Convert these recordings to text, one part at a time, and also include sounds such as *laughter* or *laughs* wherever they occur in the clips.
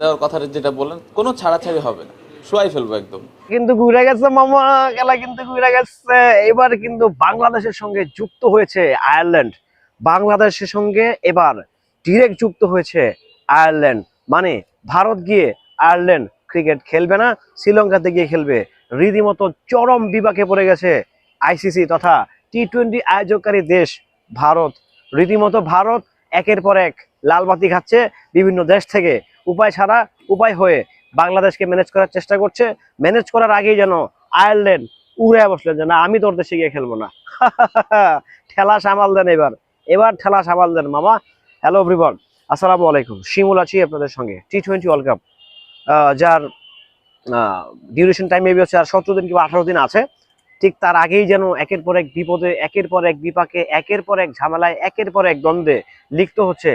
দেওয়ার কথাটা যেটা কোনো ছাড়াছাড়ি হবে না। শোয়াই ফেলব একদম। কিন্তু ঘুরে গেছে মামা, খেলা কিন্তু ঘুরে গেছে। এবার কিন্তু বাংলাদেশের সঙ্গে যুক্ত হয়েছে আয়ারল্যান্ড। বাংলাদেশের সঙ্গে এবার ডিরেক্ট যুক্ত হয়েছে আয়ারল্যান্ড। মানে ভারত গিয়ে আয়ারল্যান্ড ক্রিকেট খেলবে না, শ্রীলঙ্কাতে গিয়ে খেলবে। রীতিমতো চরম বিপাকে পড়ে গেছে আইসিসি তথা টি টোয়েন্টি আয়োজককারী দেশ ভারত। রীতিমতো ভারত একের পর এক লালবাতি খাচ্ছে। বিভিন্ন দেশ থেকে উপায় ছাড়া উপায় হয়ে বাংলাদেশকে ম্যানেজ করার চেষ্টা করছে। ম্যানেজ করার আগেই যেন আয়ারল্যান্ড উড়ে বসলেন যে, না, আমি তোর দেশে গিয়ে খেলব না। *laughs* ঠেলা সামাল দেন এবার। এবার ঠেলা সামাল দেন মামা। হ্যালো এভরিওয়ান আসসালামু আলাইকুম। শিমুল আছি আপনাদের সঙ্গে। টি টোয়েন্টি ওয়ার্ল্ড কাপ যার ডিউরেশন টাইম মেবি হচ্ছে আর সতেরো দিন কিংবা আঠারো দিন আছে। ঠিক তার আগেই যেন একের পর এক বিপদে, একের পর এক বিপাকে, একের পর এক ঝামেলায়, একের পর এক দ্বন্দ্বে লিপ্ত হচ্ছে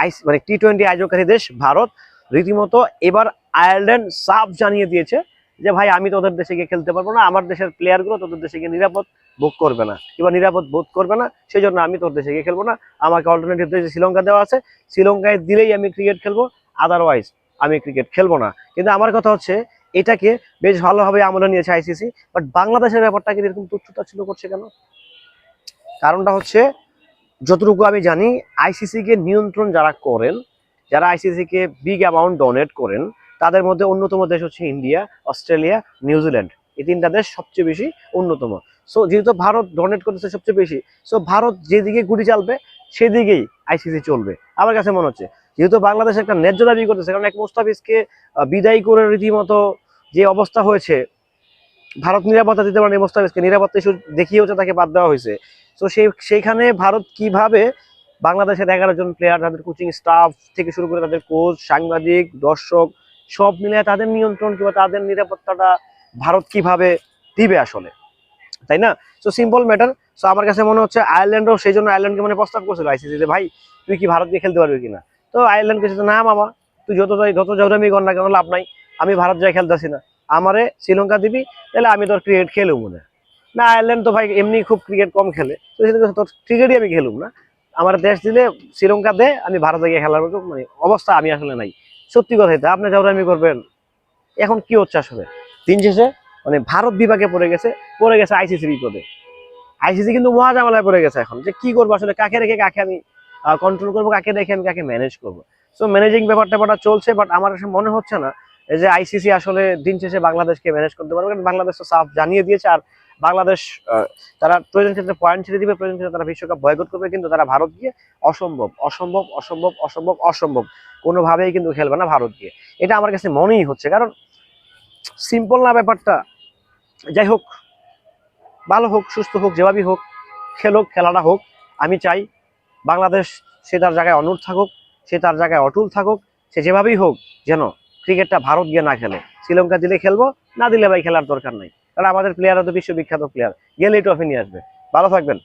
আইস মানে টি টোয়েন্টি আয়োজনকারী দেশ ভারত, রীতিমতো এবার আয়ারল্যান্ড সাফ জানিয়ে দিয়েছে যে, ভাই, আমি তোদের দেশে গিয়ে খেলতে পারব না, আমার দেশের প্লেয়ারগুলো তোদের দেশে গিয়ে নিরাপদ বোধ করবে না। কিংবা নিরাপদ বোধ করবে না সেই জন্য আমি তোর দেশে গিয়ে খেলব না। আমাকে অল্টারনেটিভ দেশে শ্রীলঙ্কা দেওয়া আছে, শ্রীলঙ্কায় দিলেই আমি ক্রিকেট খেলব আদারওয়াইজ আমি ক্রিকেট খেলব না। কিন্তু আমার কথা হচ্ছে, এটাকে বেশ ভালোভাবে আমলে নিয়েছে আইসিসি বাট বাংলাদেশের ব্যাপারটা কিন্তু এরকম তুচ্ছতা ছিল করছে কেন? কারণটা হচ্ছে যতটুকু আমি জানি আইসিসি কে নিয়ন্ত্রণ যারা করেন, যারা আইসিসি কে বিগ অ্যামাউন্ট ডোনেট করেন, তাদের মধ্যে অন্যতম দেশ হচ্ছে ইন্ডিয়া অস্ট্রেলিয়া নিউজিল্যান্ড এই তিনটা দেশ সবচেয়ে বেশি অন্যতম। সো যেহেতু ভারত ডোনেট করতেছে সবচেয়ে বেশি সো ভারত যেদিকে গুটি চালবে, সেদিকেই আইসিসি চলবে। আমার কাছে মনে হচ্ছে, যেহেতু বাংলাদেশ একটা ন্যায্য দাবি করতেছে, কারণ এক মুস্তাফিজকে বিদায় করে রীতিমতো যে অবস্থা হয়েছে, ভারত নিরাপত্তা দিতে পারে মুস্তাফিজকে নিরাপত্তা ইস্যু দেখিয়েও তাকে বাদ দেওয়া হয়েছে। তো সেই সেইখানে ভারত কীভাবে বাংলাদেশের এগারো জন প্লেয়ার তাদের কোচিং স্টাফ থেকে শুরু করে তাদের কোচ সাংবাদিক, দর্শক, সব মিলে তাদের নিয়ন্ত্রণ কিংবা তাদের নিরাপত্তাটা ভারত কীভাবে দিবে আসলে? তাই না? তো সিম্পল ম্যাটার সো আমার কাছে মনে হচ্ছে আয়ারল্যান্ডও সেই জন্য আয়ারল্যান্ডকে মানে প্রস্তাব করছিল আইসিসি যে ভাই, তুই কি ভারত দিয়ে খেলতে পারবি কিনা? তো আয়ারল্যান্ড কিছু না মামা, তুই যত যত জৌরামি কর না কেন লাভ নাই। আমি ভারত যাই খেলতেছি না। আমারে শ্রীলঙ্কা দিবি, তাহলে আমি তোর ক্রিকেট খেলুম মনে না আয়ারল্যান্ড তো ভাই এমনি খুব ক্রিকেট কম খেলে। তো সেটা তোর ক্রিকেটই আমি খেলুম না। আমার দেশ দিলে শ্রীলঙ্কা দে, আমি ভারতে গিয়ে খেলার মতো মানে অবস্থা আমি আসলে নাই। সত্যি কথাই তো আপনি জৌরামি করবেন। এখন কি হচ্ছে আসলে? দিন শেষে মানে ভারত বিভাগে পড়ে গেছে পড়ে গেছে আইসিসি বিপদে আইসিসি কিন্তু মহাজামালায় পড়ে গেছে এখন। যে কি করব আসলে, কাকে রেখে কাকে আমি কন্ট্রোল করব, কাকে রেখে আমি কাকে ম্যানেজ করব? সো ম্যানেজিং ব্যাপারটা ব্যাপারটা চলছে বাট আমার কাছে মনে হচ্ছে না যে আইসিসি আসলে দিন শেষে বাংলাদেশকে ম্যানেজ করতে পারবে, কারণ বাংলাদেশ তো সাফ জানিয়ে দিয়েছে, আর বাংলাদেশ তারা প্রয়োজন ক্ষেত্রে পয়েন্ট ছেড়ে দিবে প্রয়োজন ক্ষেত্রে তারা বিশ্বকাপ বয়কট করবে, কিন্তু তারা ভারত গিয়ে অসম্ভব অসম্ভব অসম্ভব অসম্ভব অসম্ভব কোনোভাবেই কিন্তু খেলবে না ভারত গিয়ে। এটা আমার কাছে মনেই হচ্ছে, কারণ সিম্পল না ব্যাপারটা। যাই হোক, ভালো হোক, সুস্থ হোক, যেভাবেই হোক, খেলুক, খেলাটা হোক, আমি চাই বাংলাদেশ সে তার জায়গায় অনূর থাকুক, সে তার জায়গায় অটুল থাকুক, সে যেভাবেই হোক, যেন ক্রিকেটটা ভারত গিয়ে না খেলে। শ্রীলঙ্কা দিলে খেলব, না দিলে ভাই খেলার দরকার নাই। কারণ আমাদের প্লেয়ার তো বিশ্ববিখ্যাত প্লেয়ার গেলেই ট্রফি নিয়ে আসবে। ভালো থাকবেন।